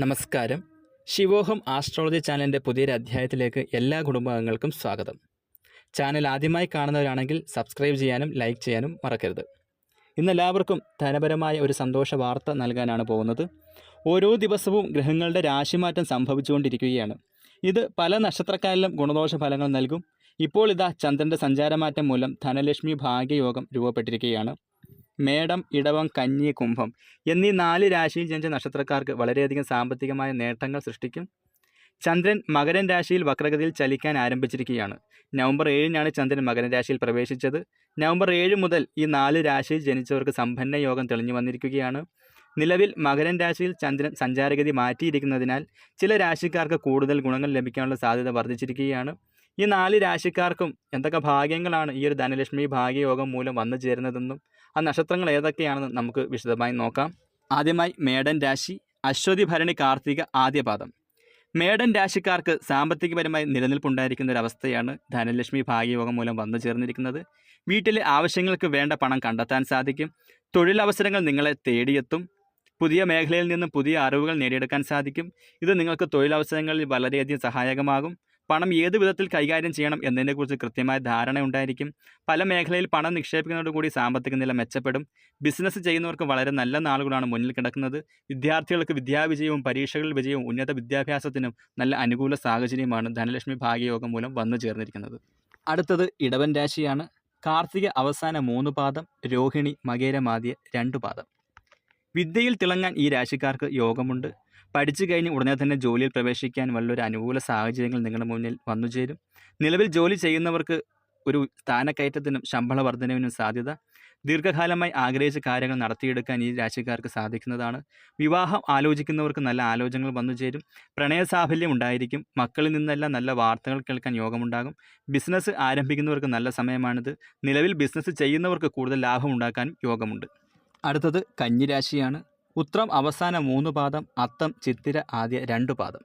നമസ്കാരം. ശിവോഹം ആസ്ട്രോളജി ചാനലിന്റെ പുതിയൊരു അധ്യായത്തിലേക്ക് എല്ലാ കുടുംബാംഗങ്ങൾക്കും സ്വാഗതം. ചാനൽ ആദ്യമായി കാണുന്നവരാണെങ്കിൽ സബ്സ്ക്രൈബ് ചെയ്യാനും ലൈക്ക് ചെയ്യാനും മറക്കരുത്. ഇന്ന് എല്ലാവർക്കും ധനപരമായ ഒരു സന്തോഷ വാർത്ത നൽകാനാണ് പോകുന്നത്. ഓരോ ദിവസവും ഗ്രഹങ്ങളുടെ രാശിമാറ്റം സംഭവിച്ചുകൊണ്ടിരിക്കുകയാണ്. ഇത് പല നക്ഷത്രക്കാരിലും ഗുണദോഷ ഫലങ്ങൾ നൽകും. ഇപ്പോൾ ഇതാ ചന്ദ്രന്റെ സഞ്ചാരമാറ്റം മൂലം ധനലക്ഷ്മി ഭാഗ്യയോഗം രൂപപ്പെട്ടിരിക്കുകയാണ്. മേടം ഇടവം കന്നി കുംഭം എന്നീ നാല് രാശിയിൽ ജനിച്ച നക്ഷത്രക്കാർക്ക് വളരെയധികം സാമ്പത്തികമായ നേട്ടങ്ങൾ സൃഷ്ടിക്കും. ചന്ദ്രൻ മകരൻ രാശിയിൽ വക്രഗതിയിൽ ചലിക്കാൻ ആരംഭിച്ചിരിക്കുകയാണ്. നവംബർ ഏഴിനാണ് ചന്ദ്രൻ മകരൻ രാശിയിൽ പ്രവേശിച്ചത്. നവംബർ ഏഴ് മുതൽ ഈ നാല് രാശിയിൽ ജനിച്ചവർക്ക് സമ്പന്ന യോഗം തെളിഞ്ഞു വന്നിരിക്കുകയാണ്. നിലവിൽ മകരൻ രാശിയിൽ ചന്ദ്രൻ സഞ്ചാരഗതി മാറ്റിയിരിക്കുന്നതിനാൽ ചില രാശിക്കാർക്ക് കൂടുതൽ ഗുണങ്ങൾ ലഭിക്കാനുള്ള സാധ്യത വർദ്ധിച്ചിരിക്കുകയാണ്. ഈ നാല് രാശിക്കാർക്കും എന്തൊക്കെ ഭാഗ്യങ്ങളാണ് ഈ ഒരു ധനലക്ഷ്മി ഭാഗ്യയോഗം മൂലം വന്നു ചേരുന്നതെന്നും ആ നക്ഷത്രങ്ങൾ ഏതൊക്കെയാണെന്ന് നമുക്ക് വിശദമായി നോക്കാം. ആദ്യമായി മേടൻ രാശി അശ്വതി ഭരണി കാർത്തിക ആദ്യപാദം മേടൻ രാശിക്കാർക്ക് സാമ്പത്തികപരമായി നിലനിൽപ്പുണ്ടായിരിക്കുന്ന അവസ്ഥയാണ് ധനലക്ഷ്മി ഭാഗ്യയോഗം മൂലം വന്നു ചേർന്നിരിക്കുന്നത്. വീട്ടിലെ ആവശ്യങ്ങൾക്ക് വേണ്ട പണം കണ്ടെത്താൻ സാധിക്കും. തൊഴിലവസരങ്ങൾ നിങ്ങളെ തേടിയെത്തും. പുതിയ മേഖലയിൽ നിന്നും പുതിയ അറിവുകൾ നേടിയെടുക്കാൻ സാധിക്കും. ഇത് നിങ്ങൾക്ക് തൊഴിലവസരങ്ങളിൽ വളരെയധികം സഹായകമാകും. പണം ഏത് വിധത്തിൽ കൈകാര്യം ചെയ്യണം എന്നതിനെക്കുറിച്ച് കൃത്യമായ ധാരണ ഉണ്ടായിരിക്കും. പല മേഖലയിൽ പണം നിക്ഷേപിക്കുന്നതോടുകൂടി സാമ്പത്തിക നില മെച്ചപ്പെടും. ബിസിനസ് ചെയ്യുന്നവർക്ക് വളരെ നല്ല നാളുകളാണ് മുന്നിൽ കിടക്കുന്നത്. വിദ്യാർത്ഥികൾക്ക് വിദ്യാവിജയവും പരീക്ഷകളിൽ വിജയവും ഉന്നത വിദ്യാഭ്യാസത്തിനും നല്ല അനുകൂല സാഹചര്യമാണ് ധനലക്ഷ്മി ഭാഗ്യയോഗം മൂലം വന്നു ചേർന്നിരിക്കുന്നത്. അടുത്തത് ഇടവൻ രാശിയാണ്. കാർത്തിക അവസാന മൂന്ന് പാദം രോഹിണി മകേരമാദ്യ രണ്ടു പാദം. വിദ്യയിൽ തിളങ്ങാൻ ഈ രാശിക്കാർക്ക് യോഗമുണ്ട്. പഠിച്ചു കഴിഞ്ഞ് ഉടനെ തന്നെ ജോലിയിൽ പ്രവേശിക്കാൻ വല്ലൊരു അനുകൂല സാഹചര്യങ്ങൾ നിങ്ങളുടെ മുന്നിൽ വന്നു ചേരും. നിലവിൽ ജോലി ചെയ്യുന്നവർക്ക് ഒരു സ്ഥാനക്കയറ്റത്തിനും ശമ്പള വർധനവിനും സാധ്യത. ദീർഘകാലമായി ആഗ്രഹിച്ച കാര്യങ്ങൾ നടത്തിയെടുക്കാൻ ഈ രാശിക്കാർക്ക് സാധിക്കുന്നതാണ്. വിവാഹം ആലോചിക്കുന്നവർക്ക് നല്ല ആലോചനകൾ വന്നു ചേരും. പ്രണയസാഫല്യം ഉണ്ടായിരിക്കും. മക്കളിൽ നിന്നെല്ലാം നല്ല വാർത്തകൾ കേൾക്കാൻ യോഗമുണ്ടാകും. ബിസിനസ് ആരംഭിക്കുന്നവർക്ക് നല്ല സമയമാണിത്. നിലവിൽ ബിസിനസ് ചെയ്യുന്നവർക്ക് കൂടുതൽ ലാഭം ഉണ്ടാക്കാനും യോഗമുണ്ട്. അടുത്തത് കന്നിരാശിയാണ് ഉത്രം അവസാന മൂന്ന് പാദം അത്തം ചിത്തിര ആദ്യ രണ്ട് പാദം.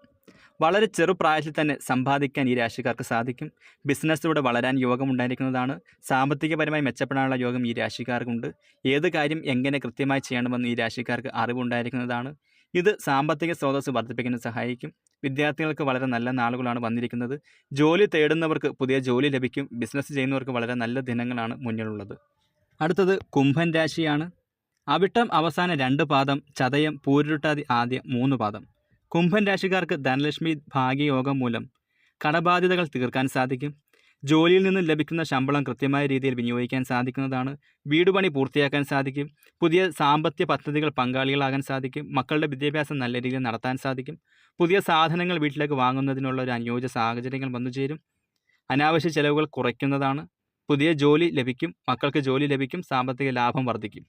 വളരെ ചെറുപ്രായത്തിൽ തന്നെ സമ്പാദിക്കാൻ ഈ രാശിക്കാർക്ക് സാധിക്കും. ബിസിനസ്സിലൂടെ വളരാൻ യോഗം ഉണ്ടായിരിക്കുന്നതാണ്. സാമ്പത്തികപരമായി മെച്ചപ്പെടാനുള്ള യോഗം ഈ രാശിക്കാർക്കുണ്ട്. ഏത് കാര്യം എങ്ങനെ കൃത്യമായി ചെയ്യണമെന്ന് ഈ രാശിക്കാർക്ക് അറിവുണ്ടായിരിക്കുന്നതാണ്. ഇത് സാമ്പത്തിക സ്രോതസ് വർദ്ധിപ്പിക്കാൻ സഹായിക്കും. വിദ്യാർത്ഥികൾക്ക് വളരെ നല്ല നാളുകളാണ് വന്നിരിക്കുന്നത്. ജോലി തേടുന്നവർക്ക് പുതിയ ജോലി ലഭിക്കും. ബിസിനസ് ചെയ്യുന്നവർക്ക് വളരെ നല്ല ദിനങ്ങളാണ് മുന്നിലുള്ളത്. അടുത്തത് കുംഭൻ രാശിയാണ്. അവിട്ടം അവസാന രണ്ട് പാദം ചതയം പൂരുരുട്ടാതി ആദ്യ മൂന്ന് പാദം. കുംഭൻ രാശിക്കാർക്ക് ധനലക്ഷ്മി ഭാഗ്യയോഗം മൂലം കടബാധ്യതകൾ തീർക്കാൻ സാധിക്കും. ജോലിയിൽ നിന്ന് ലഭിക്കുന്ന ശമ്പളം കൃത്യമായ രീതിയിൽ വിനിയോഗിക്കാൻ സാധിക്കുന്നതാണ്. വീടുപണി പൂർത്തിയാക്കാൻ സാധിക്കും. പുതിയ സാമ്പത്തിക പദ്ധതികൾ പങ്കാളികളാകാൻ സാധിക്കും. മക്കളുടെ വിദ്യാഭ്യാസം നല്ല രീതിയിൽ നടത്താൻ സാധിക്കും. പുതിയ സാധനങ്ങൾ വീട്ടിലേക്ക് വാങ്ങുന്നതിനുള്ള ഒരു അനുയോജ്യ സാഹചര്യങ്ങൾ വന്നു ചേരും. അനാവശ്യ ചെലവുകൾ കുറയ്ക്കുന്നതാണ്. പുതിയ ജോലി ലഭിക്കും. മക്കൾക്ക് ജോലി ലഭിക്കും. സാമ്പത്തിക ലാഭം വർദ്ധിക്കും.